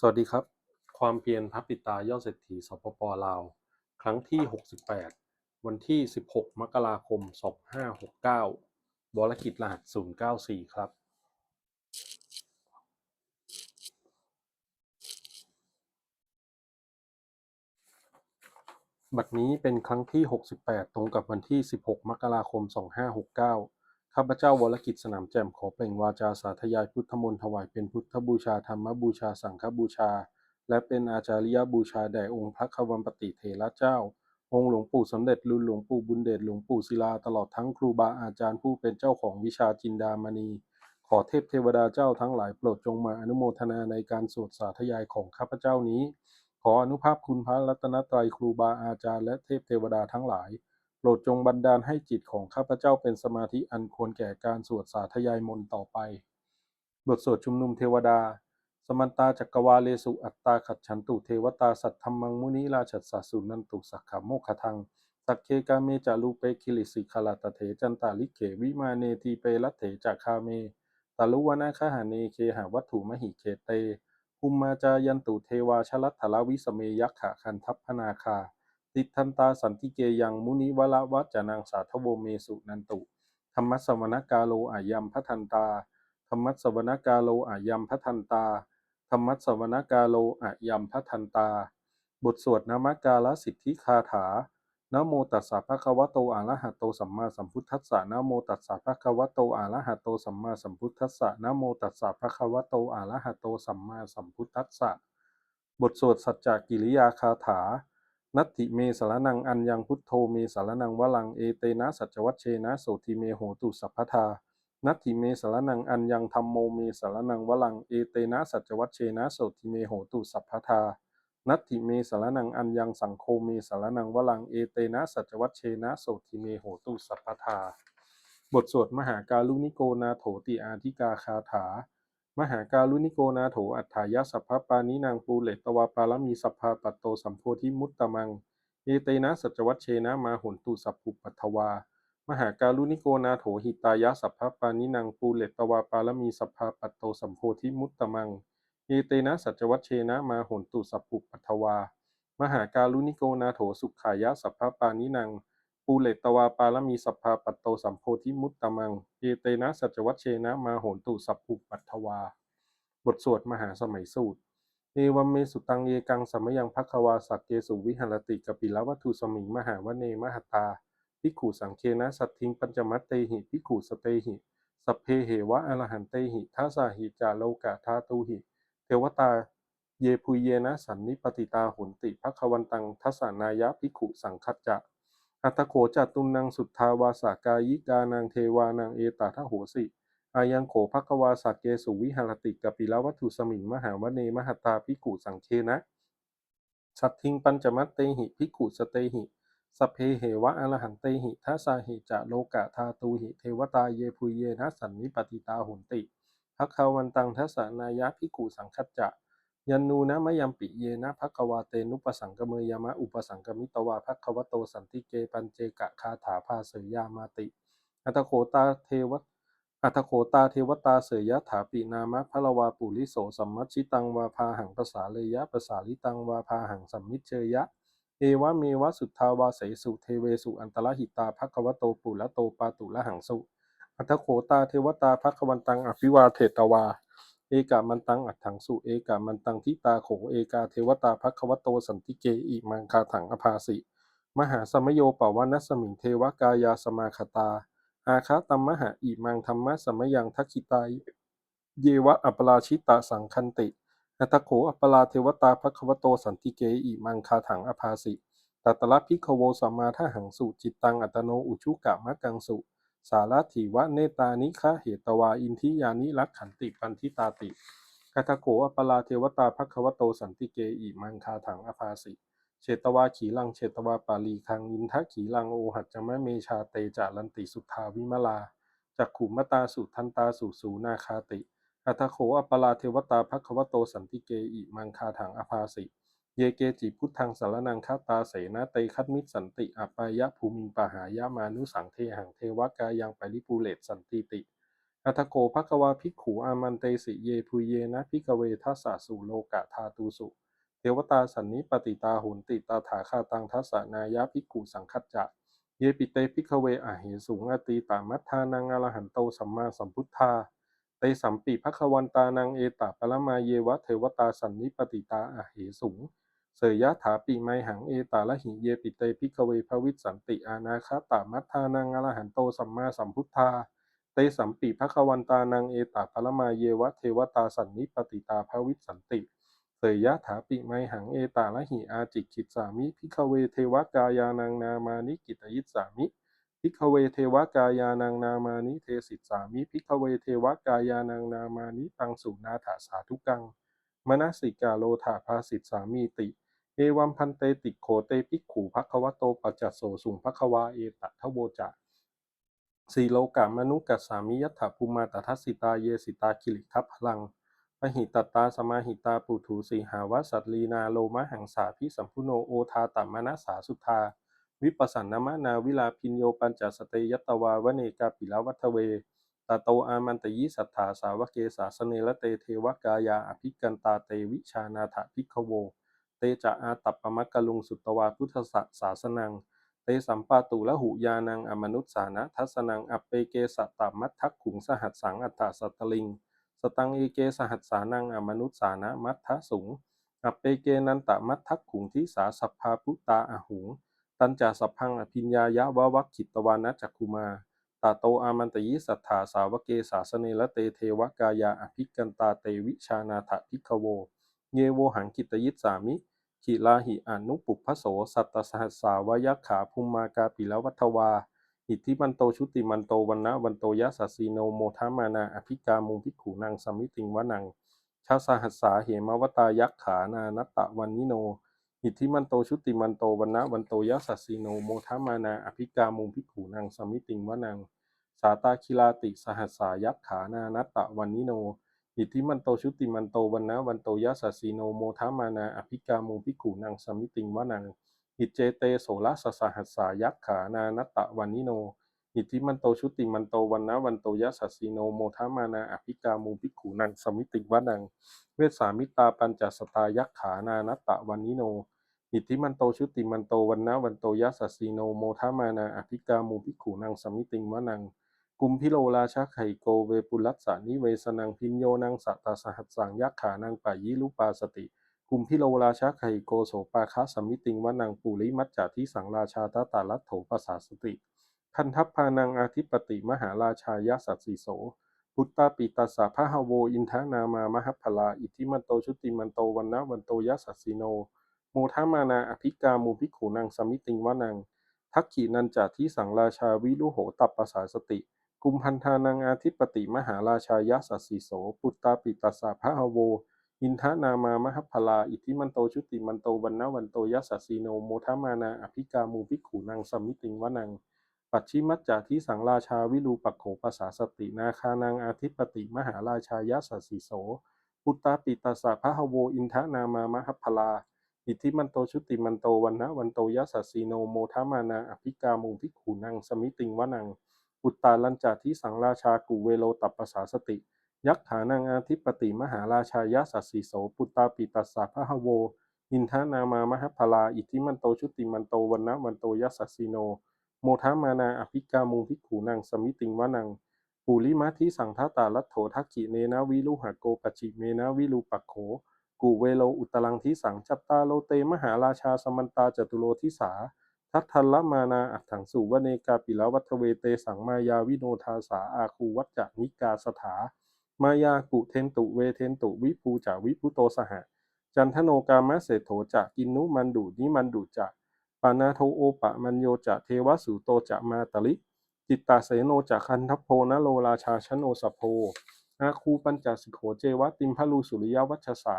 สวัสดีครับ ความเพียรพระปิตายอดเศรษฐีสปปลาว ครั้งที่ 68 วันที่ 16 มกราคม 2569บรกิจรหัส 094 ครับ บัดนี้เป็นครั้งที่ 68 ตรงกับวันที่ 16 มกราคม 2569 ข้าพเจ้าวรกิจสนามแจ่มขอเปล่งวาจาสาธยายพุทธมนต์ถวายเป็นพุทธบูชาธรรมบูชาสังฆบูชา และเป็นอาจาริยบูชาแด่องค์พระควัมปติเถระเจ้า องค์หลวงปู่สมเด็จรุ่นหลวงปู่บุญเดชหลวงปู่ศิลาตลอดทั้งครูบาอาจารย์ผู้เป็นเจ้าของวิชาจินดามณี ขอเทพเทวดาเจ้าทั้งหลายโปรดจงมาอนุโมทนาในการสวดสาธยายของข้าพเจ้านี้ ขออนุภาพคุณพระรัตนตรัยครูบาอาจารย์และเทพเทวดาทั้งหลาย โปรดจงบันดาลให้จิตของข้าพเจ้าเป็นสมาธิอันควรแก่การสวดสาธยายมนต์ต่อไป บทสวดชุมนุมเทวดา สมันตาจักรวาเลสุอัตตาขัดฉันตุเทวตาสัทธรรมังมุนิราชัสสะสุนันตุสักขะโมคคทังสักเคกาเมจารูเปคิลิสิคลาตเถจันตาลิเขวิมาเนทีเปรัตเถจักคาเมตาลุวนาคหาเนเคหาวัตถุมหิเคเตภูมิมาจายันตุเทวาชลัตถลวิสเมยักขะคันทัพพนาคา ติทันตาสันติเกยังมุนิวละวัจจานังสาทโวเมสุนันตุธรรมสสวนกาโลอายัมพัทันตาธรรมสสวนกาโลอายัมพัทันตาธรรมสสวนกาโลอายัมพัทันตา บทสวดนามกาลสิทธิคาถานโมตัสสะภะคะวะโตอะระหะโตสัมมาสัมพุทธัสสะนโมตัสสะภะคะวะโตอะระหะโตสัมมาสัมพุทธัสสะนโมตัสสะภะคะวะโตอะระหะโตสัมมาสัมพุทธัสสะบทสวดสัจจกิริยาคาถา นัตถิเมสารนังอัญญังพุทโธเมสารนังวลังเอเตนะสัจวัชเชนะโสติเมโหตุสัพพทานัตถิเมสารนังอัญญังธรรมโมเมสารนังวลังเอเตนะสัจวัชเชนะโสติเมโหตุสัพพทานัตถิเมสารนังอัญญังสังโฆเมสารนังวลังเอเตนะสัจวัชเชนะโสติเมโหตุสัพพทาบทสวดมหาการุณิโกนาโถติอาธิกาคาถา มหาการุณิโกนาโถอัฏฐายะสัพพปานินางปูเลตวาปารมีสัพพาปัตโตสัมโพธิมุตตมัง เอเตนะสัจวัชเชนะมาหุนตุสัพพุปัทถวา มหาการุณิโกนาโถหิตายะสัพพปานินางปูเลตวาปารมีสัพพาปัตโตสัมโพธิมุตตมัง เอเตนะสัจวัชเชนะมาหุนตุสัพพุปัทถวา มหาการุณิโกนาโถสุขายะสัพพปานินัง ปูเลตวาปารมีสัพพาปัตโตสัมโพธิมุตตมัง เอเตนะสัจวัชเชนะมาโหนตุสัพพุปัทวา บทสวดมหาสมัยสูตร เอวัมเมสุตังเยกังสัมมยังพักวาสักเกสุวิหรติกปิลวัตถุสมิงมหาวเนมหตาพิกขุสังเคนะสัตทิงปัญจมัตเตหิพิกขุสเตหิ สัพเพเหวะอรหันเตหิทัสสาหิจาโลกะทาตุหิ เทวตาเยพุเยนะสันนิปติตาหุนติภควันตังทัสสานายะพิกขุสังคัจจะ อัตโขจัตุนังสุทธาวาสากายิกานังเทวานังเอตาทโหสิ อายังโขภักวาสักเกสุวิหารติกปิลวัตถุสมิงมหาวเนมหตาพิกุสังเคนะ สัตทิงปัญจมัตเตหิพิกุสเตหิสเพเหวะอรหันเตหิทัสสาหิจะโลกะทาตูหิเทวตาเยพุเยนะสันนิปติตาหุนติภักขวันตังทัสสานายะพิกุสังคัจจะ ยันนูนะมะยัมปิเยนะภักวาเตนุปสังกเมยามะอุปสังกมิตวาภักวโตสันติเกปัญเจกะคาถาภาเสยามาติอัตโขตาเทวะอัตโขตาเทวตาเสยยะถาปินามะพะละวาปุริโสสัมมัชิตังวาพาหังภาษาเลยะภาษาลิตังวาพาหังสัมมิเชยะ เอวะเมวะสุทธาวาเสสุเทเวสุอันตรหิตาภักวโตปุระโตปาตุละหังสุอัตโขตาเทวตาภักวันตังอภิวาเทตวา เอกามันตังอัดถังสุเอกามันตังทิตาโขเอกาเทวตาภักขวโตสันติเกอิมังคาถังอภาสิ มหาสมโยปวานัสมิงเทวกายาสมาคตา อาคาตัมมหาอิมังธรรมะสมยังทักขิตายเยวะอัปปราชิตาสังคันติอัตโขอัปปราเทวตาภักขวโตสันติเกอิมังคาถังอภาสิตัตตละพิกโวสัมมาทหังสุจิตตังอัตโนอุชุกะมะกังสุ สารถิวะเนตานิคะเหตวาอินทิยานิรักขันติปันทิตาติกัตถโขอปลาเทวตาภักขวโตสันติเกอิมังคาถังอภาสิเชตวาขีลังเชตวาปาลีคังอินทะขีลังโอหัจจมะเมชาเตจารันติสุทธาวิมลาจักขุมตาสุทันตาสุสูนาคาติอัตโขอปลาเทวตาภักขวโตสันติเกอิมังคาถังอภาสิ เยเกจิพุทธังสารนังคาตาเสนาเตคัตมิสันติอัปายะภูมิงปหายะมานุสังเทหังเทวกายังไปริปูเลตสันติติอัทโกภควาภิกขุอามันเตสิเยพุเยนะภิกเวทัสสะสุโลกะธาตุสุ เทวตาสันนิปติตาหุนติตาถาคาตังทัสสะนายะภิกขุสังคัจจะเยปิเตภิกเวอเหสุงอตีตามัทธานังอรหันโตสัมมาสัมพุทธาเตสัมปิภควันตานังเอตาปรมาเยวะเทวตาสันนิปติตาอเหสุง เสยยะถาปิไมหังเอตาละหิเยปิเตภิกเวภวิสสันติอานาคาตามัทธานังอรหันโตสัมมาสัมพุทธา เตสัมปิภควันตานังเอตาปรมาเยวะเทวตาสันนิปติตาภวิสสันติ เสยยะถาปิไมหังเอตาละหิอาจิกิจสามิภิกเวเทวกายานังนามานิกิตยิสสามิภิกเวเทวกายานังนามานิเทสิตสามิภิกเวเทวกายานังนามานิตังสุนาถาสาธุกังมนสิกาโลถาภาสิตสามีติ เอวัมพันเตติโขเตภิกขุภควโตปัจจโสสุงภควาเอตทะโวจะสีโลกามนุกัสสามิยัตถภูมาตทัสสิตาเยสิตาคิริทัพพลังปหิตตาสมาหิตาปุถุสีหาวสัตลีนาโลมะหังสาพิสัมพุโนโอทาตัมมนัสสาสุทาวิปัสสันนมะนาวิลาพินโยปัญจสเตยัตวาวเนกาปิลวัตเวตาโตอามันตยิสัทธาสาวเกสาสเนละเตเทวกายาอภิกันตาเตวิชานาถภิกโว เตจะอาตัปปมักกะลุงสุตวาพุทธศาสนัง เตสัมปาตุละหุยานังอมนุษสานะทัสนัง อัปเปเกสตตามัททักขุงสหัสสังอัตตาสัตลิง สตังเอเกสหัสสานังอมนุษสานะมัททะสุง อัปเปเกนันตมัททักขุงทิสาสัพพาพุตาอหุง ตันจาสัพพังอภิญญายะวะวัคขิตวานะจักคุมาตาโตอามันตยิสัทธาสาวเกสาสเนละเตเทวกายาอภิกันตาเตวิชานาถภิกโว เยโวหังกิตยิสสามิขีลาหิอนุปุพพโส สัตตสหัสสาวยักขาภูมมากาปิลวัทวา อิทธิมันโตชุติมันโตวันนะวันโตยะสัสสีโนโมทามานาอภิกามุงพิกขุนังสมิติงวนังชาสหัสสาเหมวตายักขานานัตตะวันนิโน อิทธิมันโตชุติมันโตวันนะวันโตยะสัสสีโนโมทามานาอภิกามุงพิกขุนังสมิติงวนัง สาตาคิลาติสหัสสายักขานานัตตะวันนิโน อิทธิมันโตชุติมันโตวันนะวันโตยะสัสสีโนโมทามานาอภิกามุพิกขุนังสมิติงวนังอิจเจเตโสละสสหัสสายักขานานัตตะวันนิโน อิทธิมันโตชุติมันโตวันนะวันโตยะสัสสีโนโมทามานาอภิกามุพิกขุนังสมิติงวนัง เวสามิตาปัญจสตายักขานานัตตะวันนิโนอิทธิมันโตชุติมันโตวันนะวันโตยะสัสสีโนโมทามานาอภิกามุพิกขุนังสมิติงวนัง กุมพิโลราชาไขโกเวปุลัสสานิเวสนังพินโยนังสัตตาสหัสสังยักขานังป่ายิลุปาสติ กุมพิโลราชาไขโกโสปาคาสมิติงวนังปุริมัจจาทิสังราชาตตาลัตโถปสาสติ คันทัพพานังอาทิปติมหาราชายสัสสิโส พุตตาปิตัสสะพะหโวอินทานามามหัพพลาอิทิมันโตชุติมันโตวันนะวันโตยสัสสิโนโมทามานาอภิกามูพิกขุนังสมิติงวนังทักขีนันจาทิสังราชาวิรุโหตัปปสาสติ กุมพันธานังอาทิปติมหาราชายสัสสิโส ปุตตาปิตัสสะพะหะโว อินทนามามหพลาอิทธิมันโตชุติมันโตวันนะวันโตยสัสสิโนโมทามานาอภิกามูพิกขุนังสมิติงวนังปัจฉิมัจจาทิสังราชาวิรูปักโขปสาสตินาคานังอาทิปติมหาราชายสัสสิโสปุตตาปิตัสสะพะหะโวอินทนามามหพลาอิทธิมันโตชุติมันโตวันนะวันโตยสัสสีโนโมทามานาอภิกามุงพิกขุนังสมิติงวนัง อุตตาลัญจาทิสังราชากุเวโลตัปปสาสติ ยักขานังอาทิปติมหาราชายสัสสีโสปุตตาปิตัสสะพะหโว อินทนามามหพลา อิทธิมันโตชุติมันโตวันนะวันโตยัสสีโน โมทามานาอภิกามุงพิกขุนังสมิติงวนังปุริมัทิสังทาตาลัตโถทักขิเนนะวิลุหะโกปจิเมนะวิลุปักโขกุเวโลอุตลังทิสังจัตตาโลเตมหาราชาสมันตาจตุโลทิสา ทัตทัละมานาอัถังสุวเนกาปิลวัตเวเตสังมายาวิโนทาสาอาคูวัจจนิกาสถามายากุเทนตุเวเทนตุวิภูจาวิพุโตสหะ จันทโนกามะเศโถจะกินนุมันดูนิมันดูจะปานาโทโอปะมันโยจะเทวสุโตจะมาตลิ จิตตาเสโนจะคันทัพโพนโลราชาชโนสโพอาคูปัญจสิโขเจวติมพลูสุริยวัชสา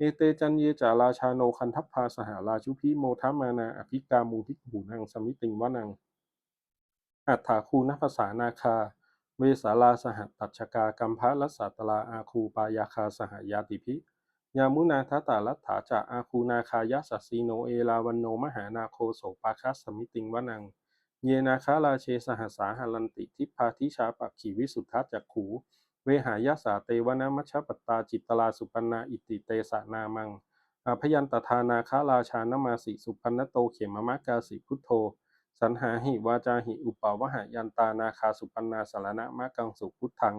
เอเตจันเยจาราชาโนคันทัพพาสหาราชุพิโมทามานาอภิกามูพิกหูนังสมิติงวนัง อัฏฐาคูนัพสานาคา เวสาลาสหตัชกากัมพะรัสสาตลาอาคูปายาคาสหายาติพิยามุนาทัตตาลัตถาจะอาคูนาคายะสัสสีโนเอลาวันโนมหานาโคโสปาคัสสมิติงวนัง เยนาคาราเชสหสาหรันติทิพาทิชาปักขีวิสุทธัจักขู วหายาสาเตวนมัชปตตาจิตตลาสุปันนาอิติเตสะนามังอพยันตทานาคาราชานมาสิสุปันนโตเขมมะกาสิพุทโธ สันหาหิวาจาหิอุปาวหายันตานาคาสุปันนาสารณะมะกังสุพุทธัง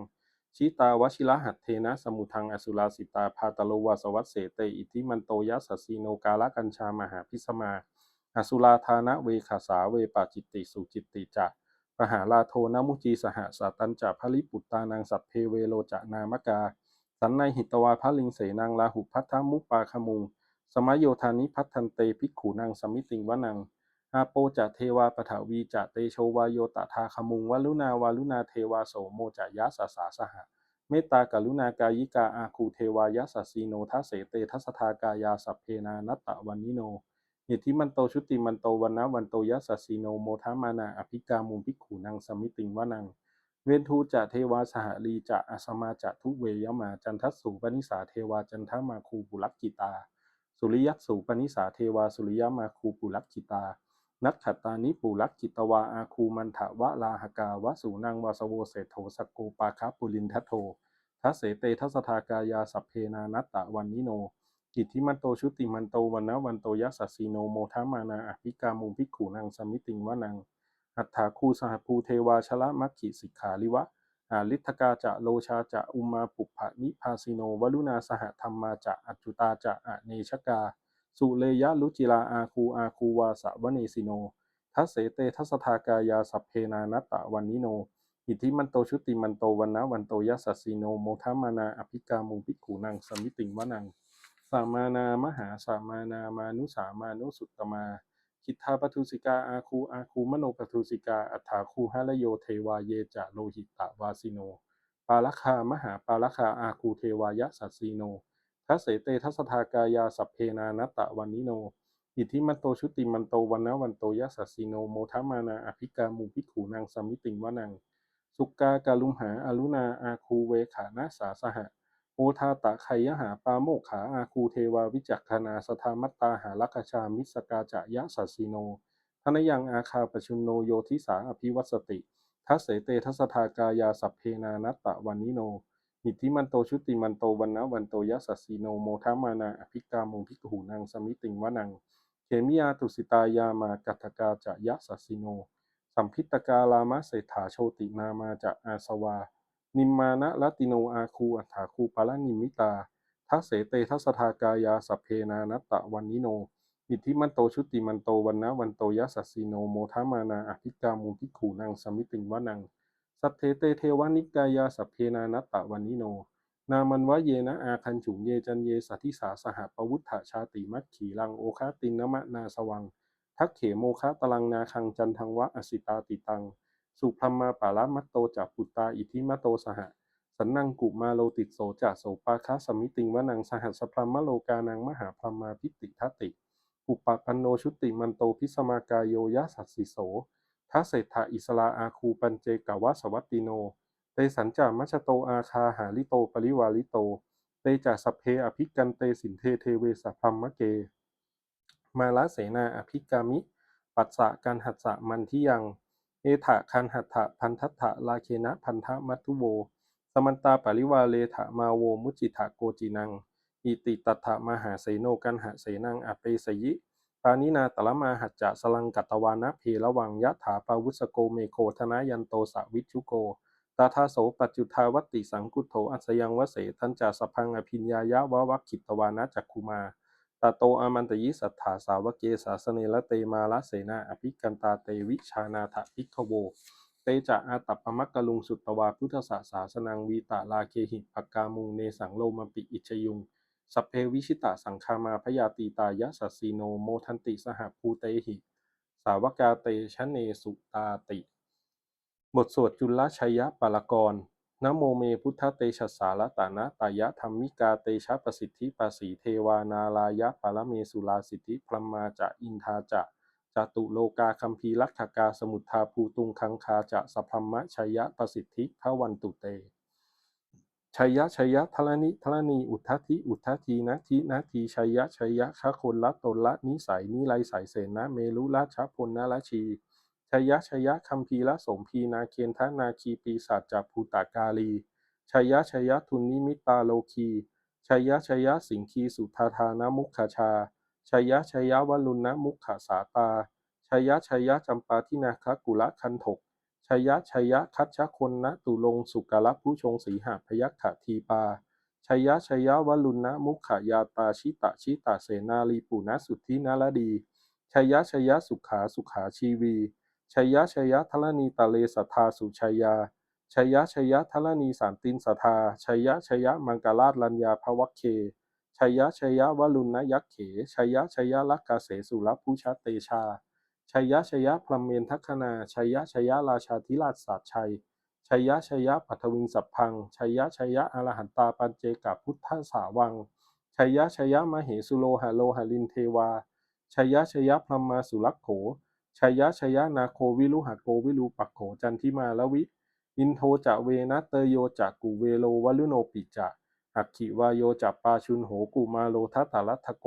ชิตาวชิระหัตเทนะสมุทังอสุราสิตาพาตโลวาสวัสเสเตอิทิมันโตยัสสีโนกาลกัญชามหาพิสมา อสุราธานะเวขาสาเวปาจิตติสุจิตติจะ ปหาลาโทนมุจีสหสาตันจะพลิปุตตานังสัพเพเวโลจะนามกา สันในหิตวาพระลิงเสนางลาหุพัทธมุปปาคมุง สมัยโยธานิพัทธันเตภิกขูนางสมิติงวนังอาโปจะเทวาปถาวีจะเตโชวาโยตทาคมุงวลุนาวาลุนาเทวาโสโมจะยะสาสาสหะเมตตากรุณากายิกาอาคูเทวายะสัสสีโนทัสเสเตทัสทากายาสัพเพนานัตตะวันนิโน อิทธิมันโตชุติมันโตวันนะวันโตยัสสสีโนโมทามานาอภิกามุมภิกขุนังสมิติงวนัง เวทูจะเทวาสหลีจะอสมาจะทุเวยมาจันทัสสูปนิสาเทวาจันทมาคูปุลักกิตา สุริยัสสูปนิสาเทวาสุริยมาคูปุลักกิตา นักขัตานิปุลักกิตวาอาคูมันถวะลาหกาวะสูนังวาสโวเศโธสกโกปาคาปุลินทัตโททัสเสเตทัสทากายาสัพเพนานัตตะวันนิโน กิจทิมันโตชุติมันโตวันนะวันโตยัสสสีโนโมทามานาอภิกามุมภิกขุนังสมิติงวนัง อัฏฐาคูสหภูเทวาชละมัคคิสิกขาลิวะอาลิทกาจะโลชาจะอุมาปุพพนิพาสิโนวลุนาสหธรรมาจะอัจจุตาจะอเนชกา สุเลยะลุจิลาอาคูอาคูวาสะวเนสิโนทัสเสเตทัสทากายาสัพเพนานัตตะวันนิโน อิทธิมันโตชุติมันโตวันนะวันโตยัสสสีโนโมทามานาอภิกามุงภิกขุนังสมิติงวนัง สามานามหาสามานามานุสามานุสุตตมา คิทธาปทุสิกาอาคูอาคูมโนปทุสิกา อัฏฐาคูหะละโยเทวาเยจะโลหิตตวาสิโน ปาลคามหาปาลคาอาคูเทวายะสัสสีโนทัสเสเตทัสทากายาสัพเพนานัตตะวันนิโน อิทธิมันโตชุติมันโตวันนะวันโตยัสสสีโนโมทามานาอภิกามุภิกขุนังสมิติงวนัง สุกากาลุมหาอารุณาอาคูเวขานาสาสหะ โอทาตะไคยหาปาโมกขาอาคูเทวาวิจักขนาสทามัตตาหาลักชามิสกาจะยะสัสสีโนทนยังอาคาปชุนโนโยทิสาอภิวัสติทัสเสเตทัสทากายาสัพเพนานัตตะวันนิโนอิทิมันโตชุติมันโตวันนะวันโตยัสสสีโนโมทามานาอภิกามุงภิกขุนังสมิติงวนัง เขมิยาตุสิตายามากัตกาจะยะสัสสิโน สัมพิตกาลามะเศรษฐาโชตินามาจะอาสวา นิมมานะละติโนอาคูอัฏฐาคูปาลนิมิตาทัเสเตทัสทากายาสัพเพนานัตตะวันนิโน อิทธิมันโตชุติมันโตวันนะวันโตยัสสสีโนโมทามานาอภิกามุงภิขุนังสมิติงวนัง สัพเทเตเทวานิกายาสัพเพนานัตตะวันนิโน นามันวะเยนะอาคันฉุงเยจันเยสัทธิสาสหปวุฒถชาติมัคขีลังโอคาตินนมะนาสวัง ทักเขโมคะตลังนาคังจันทังวะอสิตาติตัง สุพรมมาปาละมัตโตจักปุตตาอิทิมัตโตสหะสันนังกุมาโลติโสจะโสปาคะสมิติงวนังสหัสพรมโลกานังมหาพรมาพิติทัติ อุปปันโนชุติมันโตพิสมากายโยยะสัสสิโสทัสเศรษฐาอิสลาอาคูปัญเจกวะสวัตติโน เตสัญจามัชโตอาคาหาลิโตปริวาลิโต เตจะสัพเพอภิกันเตสินเทเทเวสพพัมมะเก มาละเสนาอภิกามิ ปัสสะกันหัสสะมันที่ยัง เอถะคันหัตถะพันทัตถะลาเคนะพันธะมัตทุโว สมันตาปริวาเลถะมาโวมุจิถะโกจินัง อิติตัตถะมหาเสโนกันหะเสนังอเปสยิปานินาตละมาหัจจะสลังกัตตวานะเพระวังยะถาปาวุสโกเมโคธนายันโตสวิชุโกตาทาโสปัจจุทาวตติสังกุโถอัสยังวเสทันจาสพังอภิญญายะวะวัคขิตวานะจักคุมา ตาโตอามันตยิสัทธาสาวกเกสาสเนละเตมาละเสนาอภิกันตาเตวิชานาถภิกโว เตจะอาตัปปมักกะลุงสุตตวาพุทธศาสาสนังวีตาลาเคหิปักกามุงเนสังโลมปิอิชยุงสัพเพวิชิตะสังคามาพยาตีตายะสัสสีโนโมทันติสหภูเตหิ สาวกาเตชะเนสุตาติ บทสวดจุลชัยยะปารกร นโมเมพุทธเตชะสารตานะตายะธรรมิกาเตชะประสิทธิปสีเทวานาลายะปารเมสุลาสิทธิพรมาจะอินทาจะจตุโลกาคัมภีลักขกาสมุทธาภูตุงคังคาจะสัพพมะชยยะประสิทธิพระวันตุเตชยยะชยยะทลนิทลนีอุทธทิอุทธทีนะทินะทีชยยะชยยะคะคนละตนละนิสัยนิไลสายเสนะเมลุราชพลนะละชี ชยชยคัมภีรโสมพีนาเคนทนาคีปีศาจจับภูตากาลีชยชยทุนนิมิตาโลคีชยชยสิงคีสุทาธานมุขชาชยชยวลุณมุขสาตาชยชยจำปาทินาคกุละคันถกชยชยคัชคนนะตุลงสุกลผู้ชงสีหาพยัคขทีปาชยชยวลุณมุขยาตาชิตะชิตะเสนาลีปุณสุทธินาลดีชยชยสุขาสุขาชีวี ชยะชยะทลนีตะเลสัทธาสุชยาชยะชยะทลนีสามตินสัทธาชยะชยะมังกลาดลัญญาภวัคเคชยะชยะวลุณยักเขชยะชยะลักกาเสสุรภูชเตชาชยะชยพรมเมนทัคคณาชยะชยะราชาธิราชศาสตร์ชัยชยชยปัทวิงสัพพังชยะชยะอรหันตาปัญเจกพุทธสาวังชยะชยะมเหสุโลหะโลหะลินเทวาชยะชยะพรหมาสุรักโข ชยะชยะนาโควิรุหะโกวิรูปักโขจันทิมาลวิ อินโทจะเวนะเตโยจะกุเวโลวลุโนปิจะอักขิวายโยจะปาชุนโหกุมาโลทัตตาลัทโก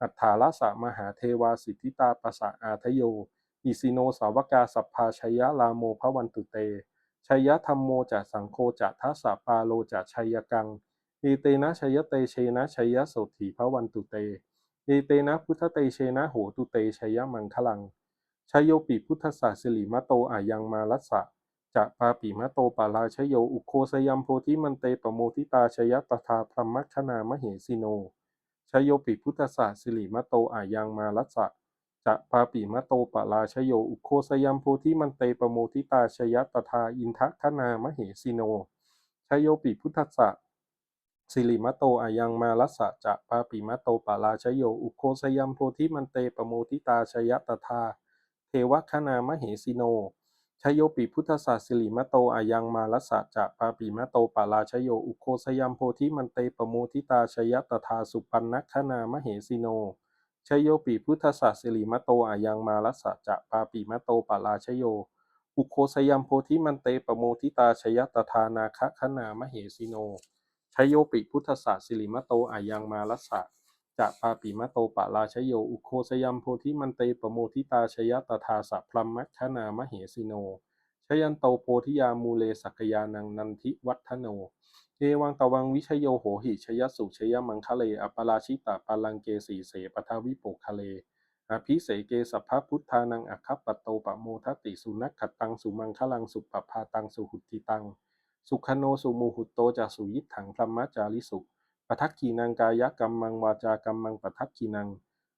อัฏฐาลสะมหาเทวาสิทธิตาปะสะอาทโย อิสิโนสาวกาสัพพาชยะลาโมภวันตุเตชยธรรมโมจะสังโฆจะทัสสะปาโลจะชัยกังเอเตนะชยเตเชนะชยโสถีภวันตุเตเอเตนะพุทธเตเชนะโหตุเตชยมังคลัง ชยโยปิพุทธศาสิริมะโตอายังมาลัสสะจะปาปิมะโตปาราชโยอุโคสยัมโพธิมันเตปโมทิตาชยตถาพรหมคณามเหสิโนชยโยปิพุทธศาสิริมะโตอายังมาลัสสะจะปาปิมะโตปาราชโยอุโคสยัมโพธิมันเตปโมทิตาชยตถาอินทคณามเหสิโนชยโยปิพุทธสสะสิริมะโตอายังมาลัสสะจะปาปิมะโตปาราชโยอุโคสยัมโพธิมันเตปโมทิตาชยตถา เทวคณามเหสิโน ชโยปิพุทธศาสิริมโตอายังมาลสะจะปาปิมโตปาราชโยอุโคสยัมโพธิมันเตปโมทิตาชยตถาสุปันนคณามเหสิโนชโยปิพุทธศาสิริมโตอายังมาลสะจะปาปิมโตปาราชโยอุโคสยัมโพธิมันเตปโมทิตาชยตถานาคคณามเหสิโนชโยปิพุทธศาสิริมโตอายังมาลสสะ จะปาปิมะโตปะราชโย อุโคสยัมโพธิมันเตปโมทิตาชยตถาสัพพลัมมัคคณามเหสิโนชยันโตโพธิยามูเลสักยานังนันทิวัฒโน เอวังตวังวิชโยโหหิชยสุชยมังคะเลอปราชิตาปาลังเกสีเสปทาวิโปคะเลอภิเสเกสัพพพุทธานังอัคคปโตปะโมทติสุนักขตังสุมังคลังสุปปพาตังสุหุติตัง สุขโนสุมูหุตโตจะสุยิตถังพรหมจาริสุ ปทักขีนังกายกรรมังวาจากรรมังปทักขีนัง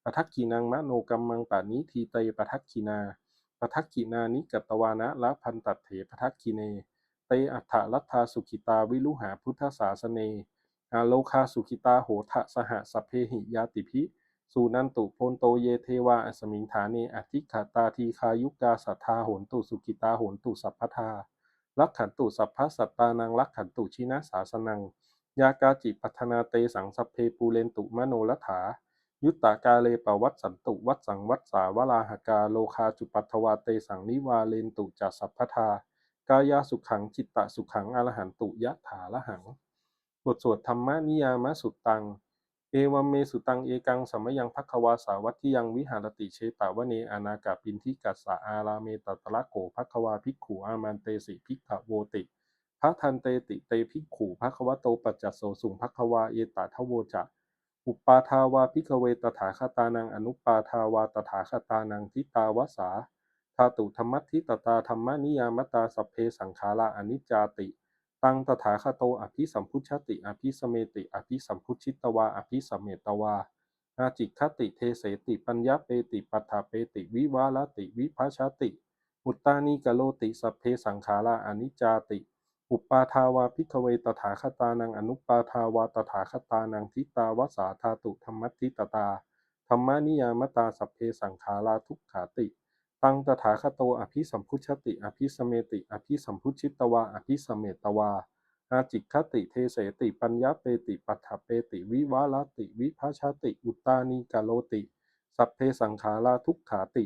ปทักขีนังมโนกรรมังปานิทีเตปทักขีนาปทักขีนานิกัตวานะละพันตัดเถปทักขีเน เตอัฏฐลัทธาสุขิตาวิลุหาพุทธศาสเนอาโลคาสุขิตาโหทะสหสัพเพหิยาติภิสูนันตุโพนโตเยเทวาอสมิงฐาเนอธิขาตาทีคายุกาสัทธาโหนตุสุกิตาโหนตุสัพพทาลักขันตุสัพพสัตตานังลักขันตุชินาสาสนัง ยากาจิปัฒนาเตสังสัพเพปูเรนตุมโนรัฐา ยุตตากาเลปวัตสันตุวัดสังวัดสาวลาหกาโลคาจุปัทวาเตสังนิวาเลนตุจัสสัพพทากายาสุขังจิตตะสุขังอรหันตุยะถาละหัง บทสวดธรรมนิยามสุตัง เอวัมเมสุตังเอกังสัมมยังพักขวาสาวัตที่ยังวิหารติเชตาวเนอนากาปินทิกัสสะอาราเมตตะละโกพักขวาภิกขุอามันเตสิภิกขโวติ พระทันเตติเตภิกขุพักขวโตปัจจโสสุงพักขวาเอตตะโวจะอุปปาทาวาภิกเวตถาคตานังอนุปปาทาวาตถาคตานังทิตาวสาธาตุธรรมัตถิตตาธรรมนิยามตาสัพเพสังขาราอนิจจาติ ตังตถาคโตอภิสัมพุชติ อภิสเมติ อภิสัมพุชิตวา อภิสเมตวาอาจิคติเทเสติปัญญาเปติปัฏฐาเปติวิวาลติวิภาชติมุตตานิกโลติสัพเพสังขาราอนิจจาติ อุปปาทาวาพิกเวตถาคตานังอนุปปาทาวาตถาคตานังทิตาวสาธาตุธรรมัตถิตตาธรรมนิยามตาสัพเพสังขาราทุกขาติ ตังตถาคโตอภิสัมพุชติ อภิสเมติ อภิสัมพุชิตวา อภิสเมตวา อาจิคติเทเสติปัญญาเปติปัฏฐเปติ วิวาลติ วิภาชาติ อุตตานิกาโลติ สัพเพสังขาราทุกขาติ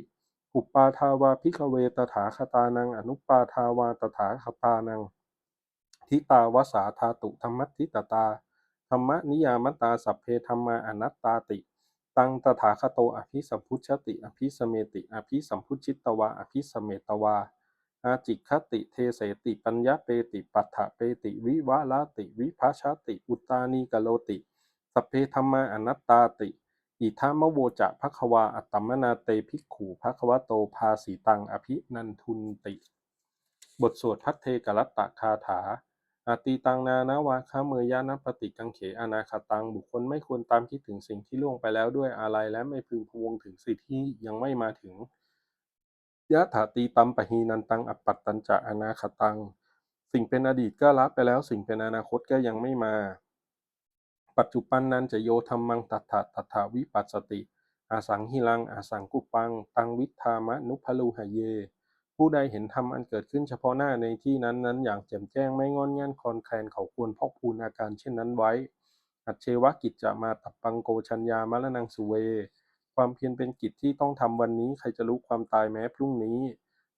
อุปปาทาวาพิกเวตถาคตานังอนุปปาทาวาตถาคตานัง ทิตาวสาธาตุธรรมัตถิตตา ธรรมนิยามตาสัพเพธรรมาอนัตตาติ ตังตถาคโตอภิสัมพุชติ อภิสเมติ อภิสัมพุชิตตวา อภิสเมตวา อาจิคติเทเสติปัญญาเปติปัฏฐเปติวิวะลาติวิภาชาติ อุตานีกโลติ สัพเพธรรมาอนัตตาติอิทามโวจะภควาอัตตมนาเตภิกขูภควโตภาสีตังอภินันทุนติ บทสวดพัทเทกรัตตะคาถา อาตีตังนานาวาคาเมยานปฏิกังเขอนาคตังบุคคลไม่ควรตามคิดถึงสิ่งที่ล่วงไปแล้วด้วยอะไรและไม่พึงพวงถึงสิ่งที่ยังไม่มาถึงยะถาตีตัมปะหีนันตังอัปปัตตัญจะอนาคตัง สิ่งเป็นอดีตก็ละไปแล้ว สิ่งเป็นอนาคตก็ยังไม่มา ปัจจุบันนั้นจะโยธรรมังตัถะตัถาวิปัสสติอาสังหิลังอาสังกุปัง ตังวิธามะนุพลูหะเย ผู้ใดเห็นธรรมอันเกิดขึ้นเฉพาะหน้าในที่นั้นนั้นอย่างแจ่มแจ้งไม่งอนแง่นคลอนแคลนเขาควรพอกพูนอาการเช่นนั้นไว้ อัจเชวกิจจะมาตับปังโกชัญญามะละนังสุเว ความเพียรเป็นกิจที่ต้องทำวันนี้ใครจะรู้ความตายแม้พรุ่งนี้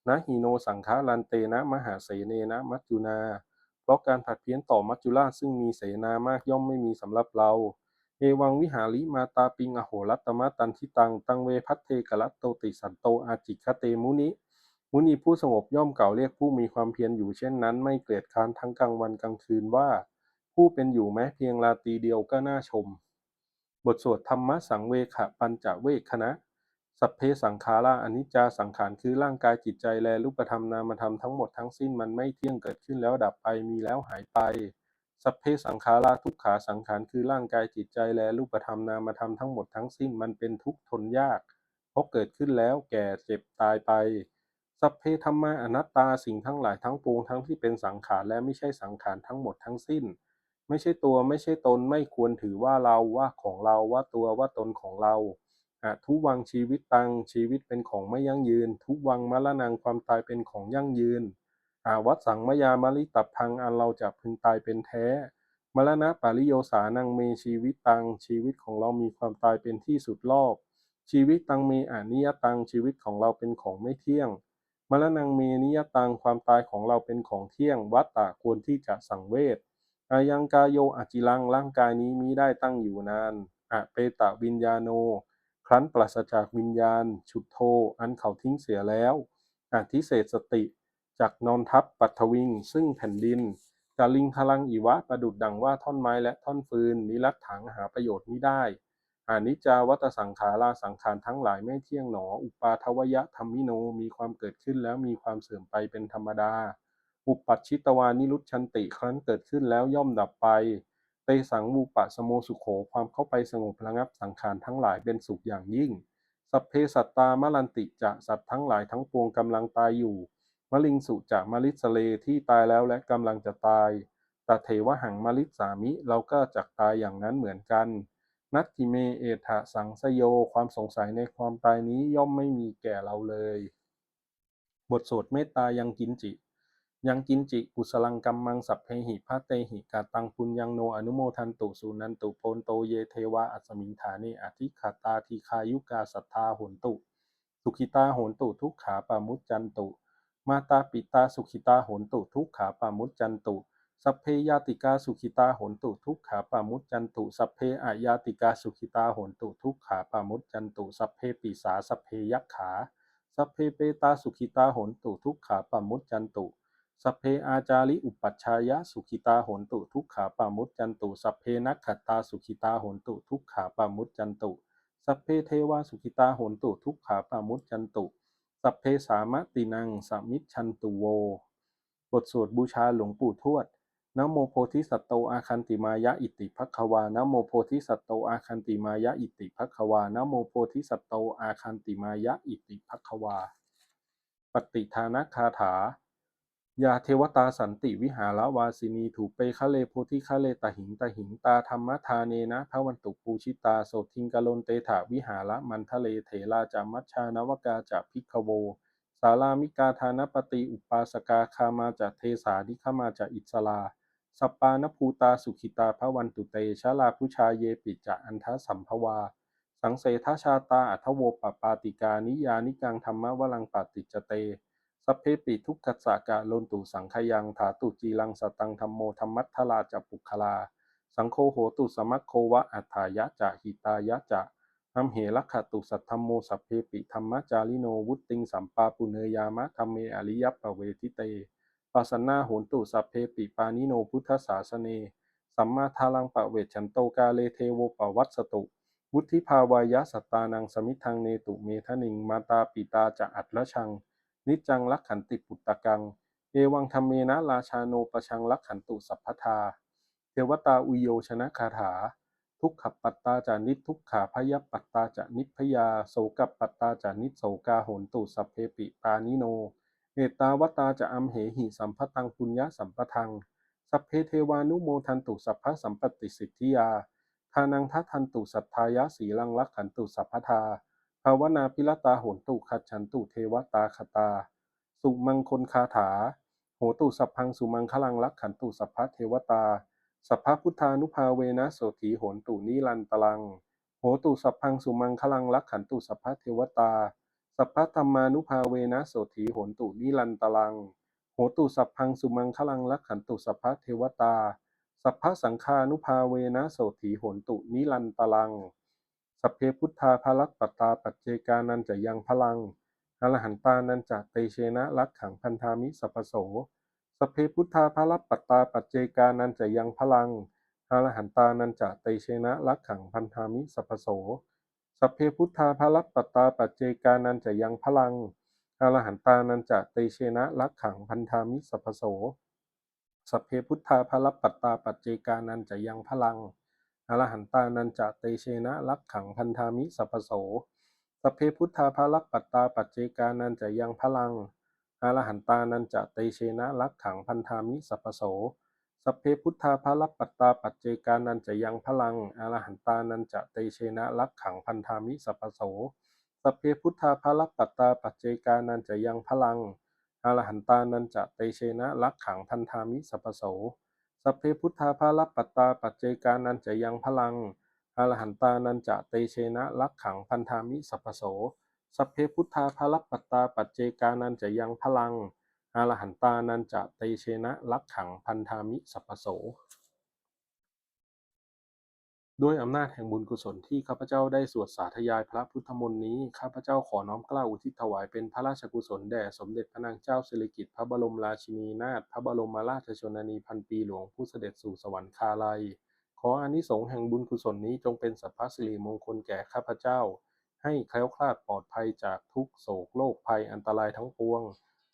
นะฮีโนสังฆาลันเตนะมหาเสเนนะมัจจุนา เพราะการผัดเพี้ยนต่อมัจจุราชซึ่งมีเสนามากย่อมไม่มีสำหรับเราเอวังวิหาริมาตาปิงอโหรัตมะตันทิตัง ตังเวพัตเทกรัตโตติสันโตอาจิคเตมุนิ มุนีผู้สงบย่อมเก่าเรียกผู้มีความเพียรอยู่เช่นนั้นไม่เกลียดค้านทั้งกลางวันกลางคืนว่า ผู้เป็นอยู่แม้เพียงราตรีเดียวก็น่าชม บทสวดธรรมะสังเวขปัญจเวคคณะสัพเพสังขาราอนิจจาสังขารคือร่างกายจิตใจและรูปธรรมนามธรรมทั้งหมดทั้งสิ้นมันไม่เที่ยงเกิดขึ้นแล้วดับไปมีแล้วหายไป สัพเพสังขาราทุกขาสังขารคือร่างกายจิตใจและรูปธรรมนามธรรมทั้งหมดทั้งสิ้นมันเป็นทุกข์ทนยากเพราะเกิดขึ้นแล้วแก่เจ็บตายไป สัพเพธรรมาอนัตตาสิ่งทั้งหลายทั้งปวงทั้งที่เป็นสังขารและไม่ใช่สังขารทั้งหมดทั้งสิ้น ไม่ใช่ตัวไม่ใช่ตนไม่ควรถือว่าเราว่าของเราว่าตัวว่าตนของเราอะทุวังชีวิตตังชีวิตเป็นของไม่ยั่งยืน ทุวังมรณังความตายเป็นของยั่งยืนอาวัตสังมยามลิตับพังอันเราจะพึงตายเป็นแท้มรณะปาริโยสานังเมชีวิตตังชีวิตของเรามีความตายเป็นที่สุดรอบ ชีวิตตังเมอนิยตังชีวิตของเราเป็นของไม่เที่ยง มรณังเมนิยตังความตายของเราเป็นของเที่ยง วัตตะควรที่จะสังเวชอายังกายโยอจิลังร่างกายนี้มิได้ตั้งอยู่นานอะเปตะวิญญาโน ครั้นปราศจากวิญญาณ ฉุดโท อันเขาทิ้งเสียแล้วอาทิเศษสติ จากนอนทับปัทวิง ซึ่งแผ่นดินกาลิงพลังอีวะประดุดดังว่าท่อนไม้และท่อนฟืนนิรัตถังหาประโยชน์มิได้ อานิจจาวัตสังขาราสังขารทั้งหลายไม่เที่ยงหนอ อุปาทวยะธรรมิโนมีความเกิดขึ้นแล้วมีความเสื่อมไปเป็นธรรมดา อุปัชชิตวานิรุชันติครั้นเกิดขึ้นแล้วย่อมดับไป เตสังวูปะสโมสุโขความเข้าไปสงบระงับสังขารทั้งหลายเป็นสุขอย่างยิ่ง สัพเพสัตตามลันติจะสัตว์ทั้งหลายทั้งปวงกำลังตายอยู่มลิงสุจะมลิสเลที่ตายแล้วและกำลังจะตายตเทวหังมลิสามิเราก็จักตายอย่างนั้นเหมือนกัน นัตถิเมเอถะสังสโย ความสงสัยในความตายนี้ย่อมไม่มีแก่เราเลย บทสวดเมตตายังกินจิ ยังกินจิ กุสลังกัมมังสัพเพหิพะเตหิกาตังปุญญังโนอนุโมทันตุสุนันตุโพนโตเยเทวะอัสมิงฐานิอธิขตาทีคายุกาสัทธาโหนตุ สุขิตาโหนตุทุกขาปามุจจันตุ มาตาปิตาสุขิตาโหนตุทุกขาปามุจจันตุ สัพเพยาติกาสุขิตาโหนตุทุกขาปามุจจันตุสัพเพอายาติกาสุขิตาโหนตุทุกขาปามุจจันตุสัพเพปิสาสัพเพยักขาสัพเพเปตาสุขิตาโหนตุทุกขาปามุจจันตุสัพเพอาจาริอุปัชฌายะสุขิตาโหนตุทุกขาปามุจจันตุสัพเพนักขตตาสุขิตาโหนตุทุกขาปามุจจันตุสัพเพเทวาสุขิตาโหนตุทุกขาปามุจจันตุสัพเพสามตินังสมิชันตุโว บทสวดบูชาหลวงปู่ทวด นโมโพธิสัตโตอาคันติมายะอิติภัคควานโมโพธิสัตโตอาคันติมายะอิติภัคควานโมโพธิสัตโตอาคันติมายะอิติภัควา ปฏิทานคาถายาเทวตาสันติวิหารวาสินีถูเปคะเลโพธิคะเลตหิงตหิงตาธรรมทาเนนะพระวันตุปูชิตาโสทิงกะลนเตถาวิหารมันทะเลเถราจามัชชานวกาจะพิกโว สารามิกาธานปติอุปาสกาคามาจะเทสานิขมาจะอิสลา สปานภูตาสุขิตาพระวันตุเตชะลาพุชาเยปิจะอันทสัมภวา สังเสทชาตาอัทโวปปาติกานิยานิกังธรรมวลังปาติจเตสัพเพปิทุกขสสะกะโลนตุสังขยังถาตุจีลังสตังธรรมโมธรรมัทธลาจะปุคลา สังโฆโหตุสมัคโควะอัฏฐายะจะหิตายะจะนัมเหลักขตุสัทธัมโมสัพเพปิธรรมจาริโนวุตติงสัมปาปุเนยามะธรรมเมอริยปปะเวทิเต ปัสสนาโหนตุสัพเพปิปานิโนพุทธศาสเน สัมมาทาลังปะเวชฉันโตกาเลเทโวปวัตสตุ วุฒิภาวายะสัตตานังสมิทังเนตุเมทนิง มาตาปิตาจะอัตละชัง นิจจังลักขันติปุตตะกัง เอวังธรรมเมนะราชาโนปชังลักขันตุสัพพทา เทวตาอุโยชนะคาถา ทุกขปัตตาจานิทุกขาพยปัตตาจานิพยาโสกปัตตาจานิโสกาโหนตุสัพเพปิปานิโน เอตาวตาจะอัมเหหิสัมพตังปุญญาสัมปทัง สัพเพเทวานุโมทันตุสัพพะสัมปติสิทธิยา ทานังทัทันตุสัทธายะสีลังลักขันตุสัพพทาภาวนาพิรตาโหนตุขัดฉันตุเทวตาคตา สุมังคลคาถา โหตุสัพพังสุมังคลังลักขันตุสัพพะเทวตา สัพพพุทธานุภาเวนะโสถีโหนตุนิรันตลัง โหตุสัพพังสุมังคลังลักขันตุสัพพะเทวตา สัพพะธรรมานุภาเวนะโสถีโหนตุนิรันตลัง โหตุสัพพังสุมังคลังลักขันตุสัพพะเทวตา สัพพะสังฆานุภาเวนะโสถีโหนตุนิรันตลัง สัพเพพุทธาภลักปตตาปัจเจกานันจะยังพลังอรหันตานันจะเตเชนะลักขังพันธามิสัพพโส สัพเพพุทธาภลัปปัตตาปัจเจกานันจะยังพลังอรหันตานันจะเตเชนะลักขังพันธามิสัพพโส สัพเพพุทธาภลัปปัตตาปัจเจกานันจะยังพลังอรหันตานันจะเตเชนะลักขังพันธามิสัพพโสสัพเพพุทธาภลัปปัตตาปัจเจกานันจะยังพลังอรหันตานันจะเตเชนะลักขังพันธามิสัพพโสสัพเพพุทธาภลัปปัตตาปัจเจกานันจะยังพลังอรหันตานันจะเตเชนะลักขังพันธามิสัพโส สัพเพพุทธาภลัปัตตาปัจเจกานันจะยังพลังอรหันตานันจะเตเชนะลักขังพันธามิสัพพโสสัพเพพุทธาภลัปัตตาปัจเจกานันจะยังพลังอรหันตานันจะเตเชนะลักขังพันธามิสัพพโสสัพเพพุทธาภลัปัตตาปัจเจกานันจะยังพลังอรหันตานันจะเตเชนะลักขังพันธามิสัพพโสสัพเพพุทธาภลัปัตตาปัจเจกานันจะยังพลัง อารหันตานันจะเตเชนะลักขังพันธามิสัพโส ด้วยอำนาจแห่งบุญกุศลที่ข้าพเจ้าได้สวดสาธยายพระพุทธมนต์นี้ข้าพเจ้าขอน้อมกล้าอุทิศถวายเป็นพระราชกุศลแด่สมเด็จพระนางเจ้าสิริกิติ์พระบรมราชินีนาถพระบรมราชชนนีพันปีหลวงผู้เสด็จสู่สวรรคาลัย ขออานิสงส์แห่งบุญกุศลนี้จงเป็นสัพพสิริมงคลแก่ข้าพเจ้า ให้แคล้วคลาดปลอดภัยจากทุกโศกโรคภัยอันตรายทั้งปวง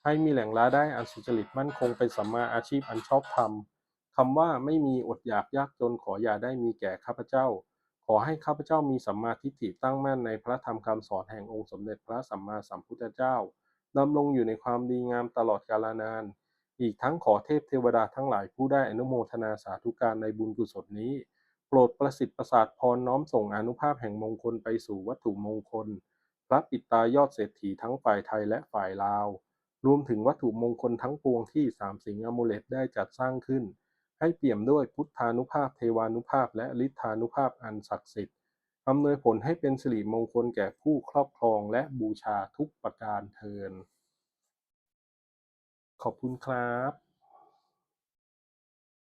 ให้มีแหล่งรายได้อันสุจริตมั่นคงเป็นสัมมาอาชีพอันชอบธรรมคำว่าไม่มีอดอยากยากจนขออย่าได้มีแก่ข้าพเจ้า ขอให้ข้าพเจ้ามีสัมมาทิฏฐิตั้งมั่นในพระธรรมคำสอนแห่งองค์สมเด็จพระสัมมาสัมพุทธเจ้าดำรงอยู่ในความดีงามตลอดกาลนาน อีกทั้งขอเทพเทวดาทั้งหลายผู้ได้อนุโมทนาสาธุการในบุญกุศลนี้ โปรดประสิทธิ์ประสาทพรน้อมส่งอนุภาพแห่งมงคลไปสู่วัตถุมงคล พระปิตายอดเศรษฐีทั้งฝ่ายไทยและฝ่ายลาว รวมถึงวัตถุมงคลทั้งปวงที่สามสิงห์อมูเลตได้จัดสร้างขึ้น ให้เปี่ยมด้วยพุทธานุภาพเทวานุภาพ และฤทธานุภาพอันศักดิ์สิทธิ์อำนวยผลให้เป็นสิริมงคลแก่ผู้ครอบครองและบูชาทุกประการเทิน ขอบคุณครับ